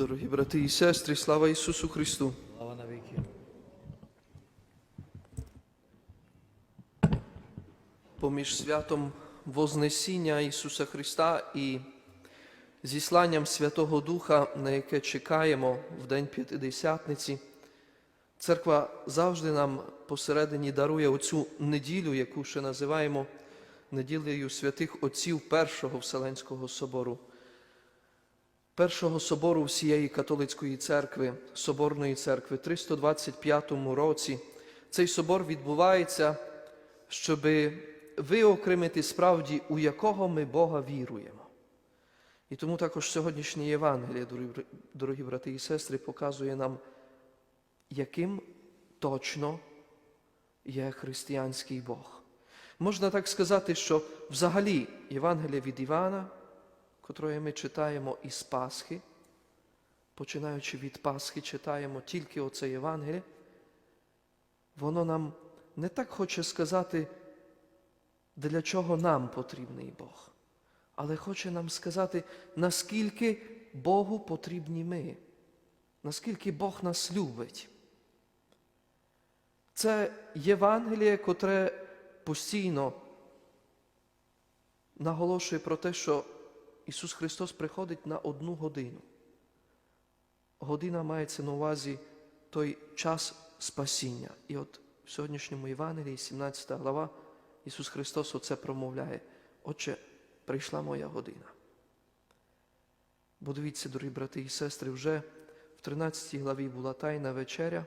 Дорогі брати і сестри, слава Ісусу Христу! Слава навіки. Поміж святом Вознесіння Ісуса Христа і зісланням Святого Духа, на яке чекаємо в День П'ятидесятниці, церква завжди нам посередині дарує оцю неділю, яку ще називаємо неділею святих Отців Першого Вселенського собору. Першого собору всієї католицької церкви, Соборної церкви, 325 році. Цей собор відбувається, щоб виокремити справді, у якого ми Бога віруємо. І тому також сьогоднішнє Євангеліє, дорогі брати і сестри, показує нам, яким точно є християнський Бог. Можна так сказати, що взагалі Євангеліє від Івана, котре ми читаємо із Пасхи, починаючи від Пасхи, читаємо тільки оце Євангеліє, воно нам не так хоче сказати, для чого нам потрібний Бог, але хоче нам сказати, наскільки Богу потрібні ми, наскільки Бог нас любить. Це Євангеліє, котре постійно наголошує про те, що Ісус Христос приходить на одну годину. Година мається на увазі той час спасіння. І от в сьогоднішньому Євангелії, 17 глава, Ісус Христос оце промовляє. Отче, прийшла моя година. Бо дивіться, дорогі брати і сестри, вже в 13 главі була Тайна вечеря.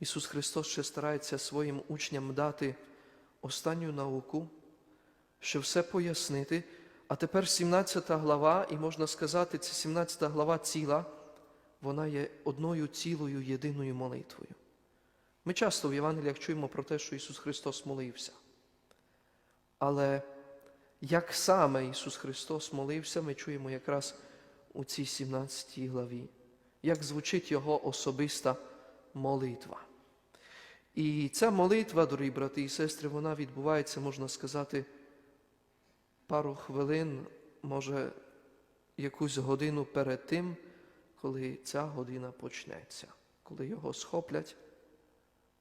Ісус Христос ще старається своїм учням дати останню науку, ще все пояснити. А тепер 17 глава, і можна сказати, це 17 глава ціла, вона є одною цілою єдиною молитвою. Ми часто в Євангеліях чуємо про те, що Ісус Христос молився. Але як саме Ісус Христос молився, ми чуємо якраз у цій 17 главі, як звучить Його особиста молитва. І ця молитва, дорогі брати і сестри, вона відбувається, можна сказати, пару хвилин, може, якусь годину перед тим, коли ця година почнеться, коли його схоплять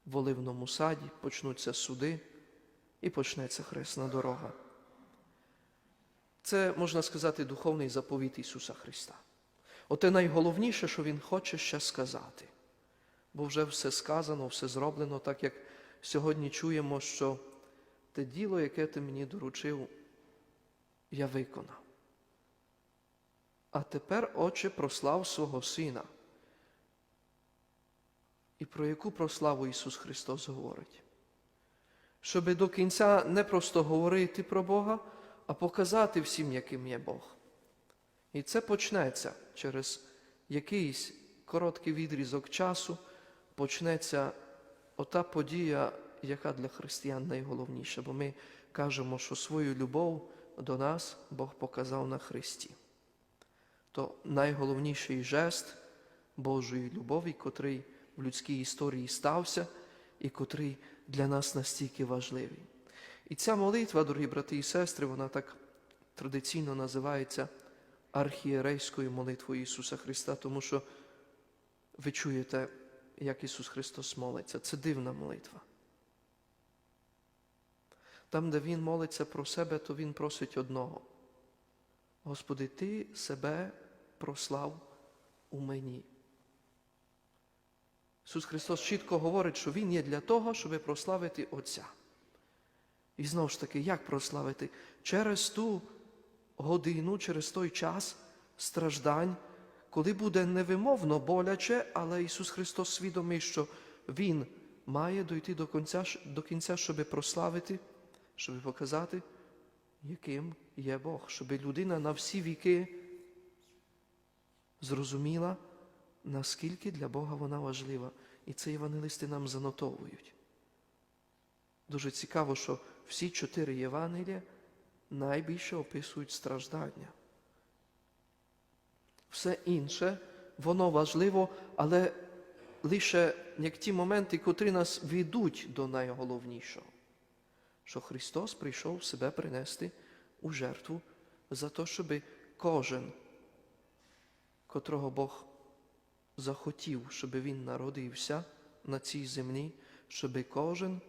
в оливному саді, почнуться суди і почнеться хресна дорога. Це, можна сказати, духовний заповіт Ісуса Христа. Оте найголовніше, що Він хоче ще сказати. Бо вже все сказано, все зроблено, так як сьогодні чуємо, що те діло, яке ти мені доручив, я виконав. А тепер, Отче, прослав свого Сина. І про яку прославу Ісус Христос говорить? Щоби до кінця не просто говорити про Бога, а показати всім, яким є Бог. І це почнеться через якийсь короткий відрізок часу, почнеться ота подія, яка для християн найголовніша, бо ми кажемо, що свою любов до нас Бог показав на Христі. То найголовніший жест Божої любові, котрий в людській історії стався і котрий для нас настільки важливий. І ця молитва, дорогі брати і сестри, вона так традиційно називається архієрейською молитвою Ісуса Христа, тому що ви чуєте, як Ісус Христос молиться. Це дивна молитва. Там, де Він молиться про себе, то Він просить одного. Господи, Ти себе прослав у мені. Ісус Христос чітко говорить, що Він є для того, щоб прославити Отця. І знову ж таки, як прославити? Через ту годину, через той час страждань, коли буде невимовно боляче, але Ісус Христос свідомий, що Він має дойти до кінця, до кінця, щоб прославити, щоб показати, яким є Бог, щоб людина на всі віки зрозуміла, наскільки для Бога вона важлива. І це євангелисти нам занотовують. Дуже цікаво, що всі чотири Євангелія найбільше описують страждання. Все інше, воно важливо, але лише як ті моменти, котрі нас ведуть до найголовнішого, що Христос прийшов себе принести у жертву за те, щоб кожен котрого Бог захотів, щоб він народився на цій землі, щоб кожен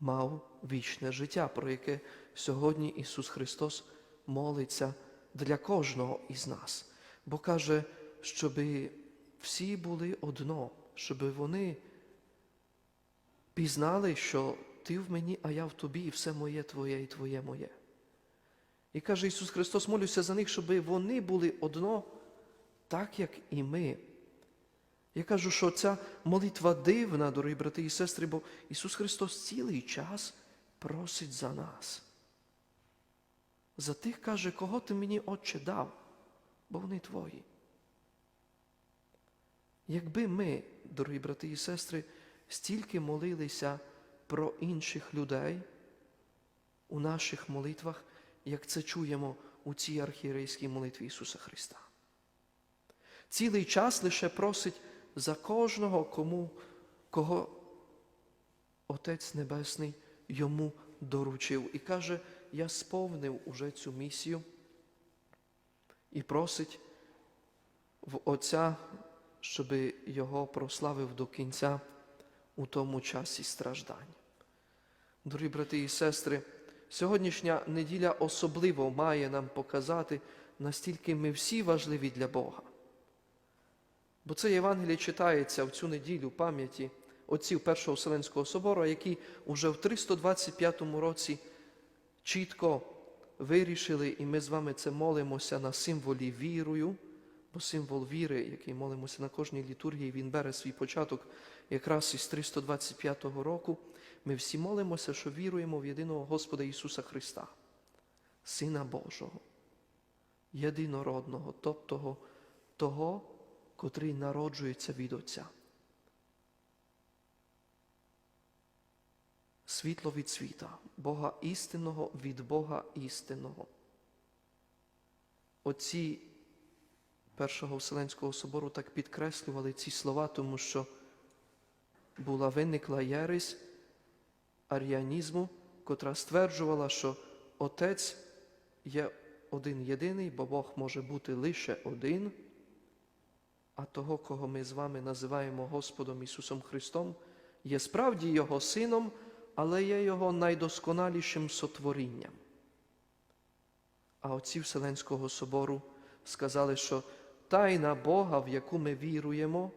мав вічне життя, про яке сьогодні Ісус Христос молиться для кожного із нас. Бо каже, щоб всі були одно, щоб вони пізнали, що Ти в мені, а я в тобі, і все моє Твоє і Твоє моє. І каже Ісус Христос, молюся за них, щоб вони були одно, так як і ми. Я кажу, що ця молитва дивна, дорогі брати і сестри, бо Ісус Христос цілий час просить за нас. За тих каже, кого ти мені, Отче, дав, бо вони твої. Якби ми, дорогі брати і сестри, стільки молилися про інших людей у наших молитвах, як це чуємо у цій архієрейській молитві Ісуса Христа. Цілий час лише просить за кожного, кому, кого Отець Небесний йому доручив. І каже, я сповнив уже цю місію і просить в Отця, щоб його прославив до кінця у тому часі страждань. Дорогі брати і сестри, сьогоднішня неділя особливо має нам показати, настільки ми всі важливі для Бога. Бо це Євангеліє читається в цю неділю пам'яті отців Першого Вселенського собору, які уже в 325 році чітко вирішили, і ми з вами це молимося на символі вірою, бо символ віри, який молимося на кожній літургії, він бере свій початок якраз із 325 року. Ми всі молимося, що віруємо в єдиного Господа Ісуса Христа, Сина Божого, єдинородного, тобто того, котрий народжується від Отця. Світло від світа, Бога істинного від Бога істинного. Отці Першого Вселенського собору так підкреслювали ці слова, тому що була виникла єресь аріанізму, котра стверджувала, що Отець є один єдиний, бо Бог може бути лише один, а того, кого ми з вами називаємо Господом Ісусом Христом, є справді Його Сином, але є Його найдосконалішим сотворінням. А отці Вселенського собору сказали, що тайна Бога, в яку ми віруємо,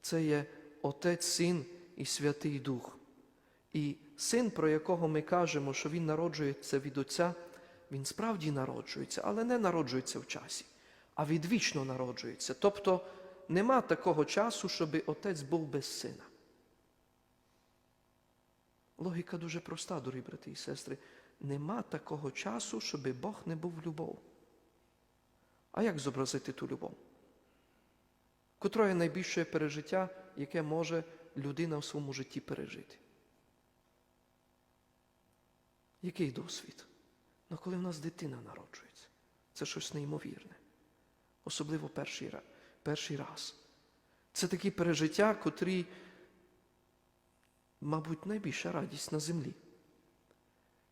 це є Отець, Син і Святий Дух. І син, про якого ми кажемо, що він народжується від Отця, він справді народжується, але не народжується в часі, а відвічно народжується. Тобто нема такого часу, щоб отець був без сина. Логіка дуже проста, дорогі брати і сестри. Нема такого часу, щоб Бог не був любов. А як зобразити ту любов? Котроє найбільше пережиття, яке може людина в своєму житті пережити? Який досвід? Ну, коли в нас дитина народжується, це щось неймовірне. Особливо перший, перший раз. Це такі пережиття, котрі, мабуть, найбільша радість на землі.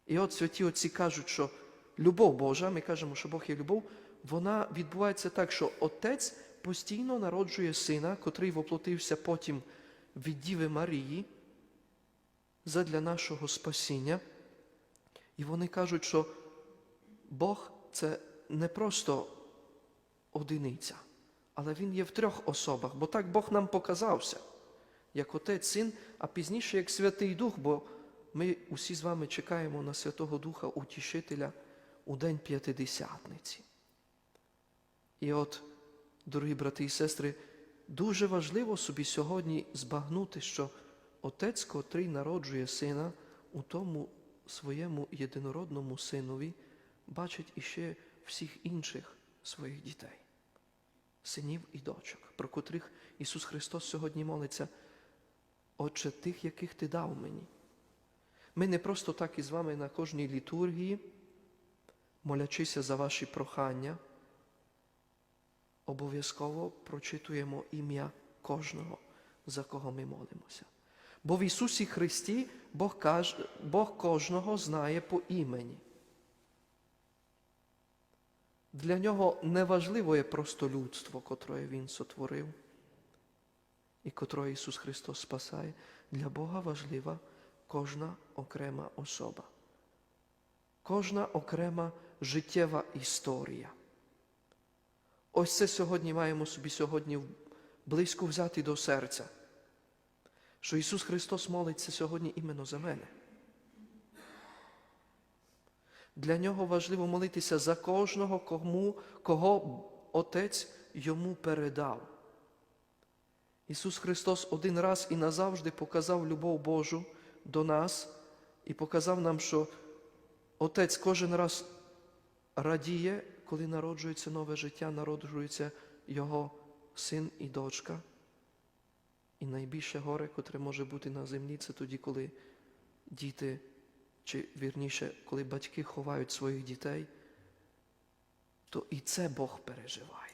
І от святі отці кажуть, що любов Божа, ми кажемо, що Бог є любов, вона відбувається так, що Отець постійно народжує сина, котрий воплотився потім від Діви Марії задля нашого спасіння. І вони кажуть, що Бог це не просто одиниця, але Він є в трьох особах, бо так Бог нам показався, як Отець, Син, а пізніше як Святий Дух, бо ми усі з вами чекаємо на Святого Духа Утішителя у День П'ятидесятниці. І от, дорогі брати і сестри, дуже важливо собі сьогодні збагнути, що Отець, котрий народжує сина, у тому своєму єдинородному синові бачить іще всіх інших своїх дітей, синів і дочок, про котрих Ісус Христос сьогодні молиться, Отче тих, яких Ти дав мені. Ми не просто так із вами на кожній літургії, молячися за ваші прохання, обов'язково прочитуємо ім'я кожного, за кого ми молимося. Бо в Ісусі Христі Бог, каже, Бог кожного знає по імені. Для нього не важливо є просто людство, котре Він сотворив, і котре Ісус Христос спасає. Для Бога важлива кожна окрема особа, кожна окрема життєва історія. Ось це сьогодні маємо собі сьогодні близько взяти до серця, що Ісус Христос молиться сьогодні іменно за мене. Для нього важливо молитися за кожного, кому, кого Отець йому передав. Ісус Христос один раз і назавжди показав любов Божу до нас і показав нам, що Отець кожен раз радіє, коли народжується нове життя, народжується Його син і дочка. Найбільше горе, котре може бути на землі, це тоді, коли діти, чи вірніше, коли батьки ховають своїх дітей, то і це Бог переживає.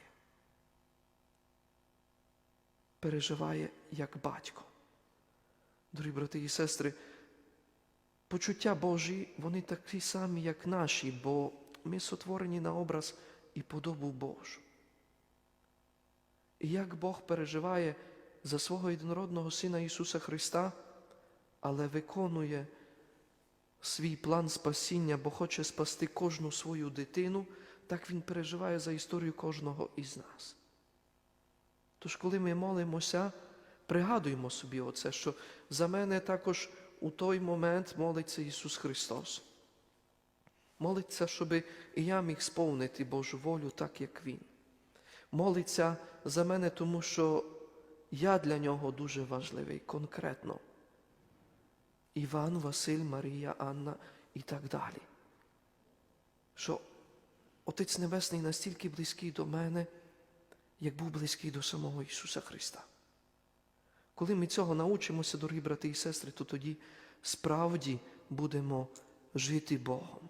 Переживає як батько. Дорогі брати і сестри, почуття Божі, вони такі самі, як наші, бо ми сотворені на образ і подобу Божу. І як Бог переживає за свого єдинородного Сина Ісуса Христа, але виконує свій план спасіння, бо хоче спасти кожну свою дитину, так Він переживає за історію кожного із нас. Тож, коли ми молимося, пригадуємо собі оце, що за мене також у той момент молиться Ісус Христос. Молиться, щоб і я міг сповнити Божу волю так, як Він. Молиться за мене, тому що я для нього дуже важливий, конкретно. Іван, Василь, Марія, Анна і так далі. Що Отець Небесний настільки близький до мене, як був близький до самого Ісуса Христа. Коли ми цього научимося, дорогі брати і сестри, то тоді справді будемо жити Богом,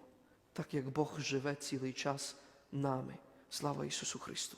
так як Бог живе цілий час нами. Слава Ісусу Христу!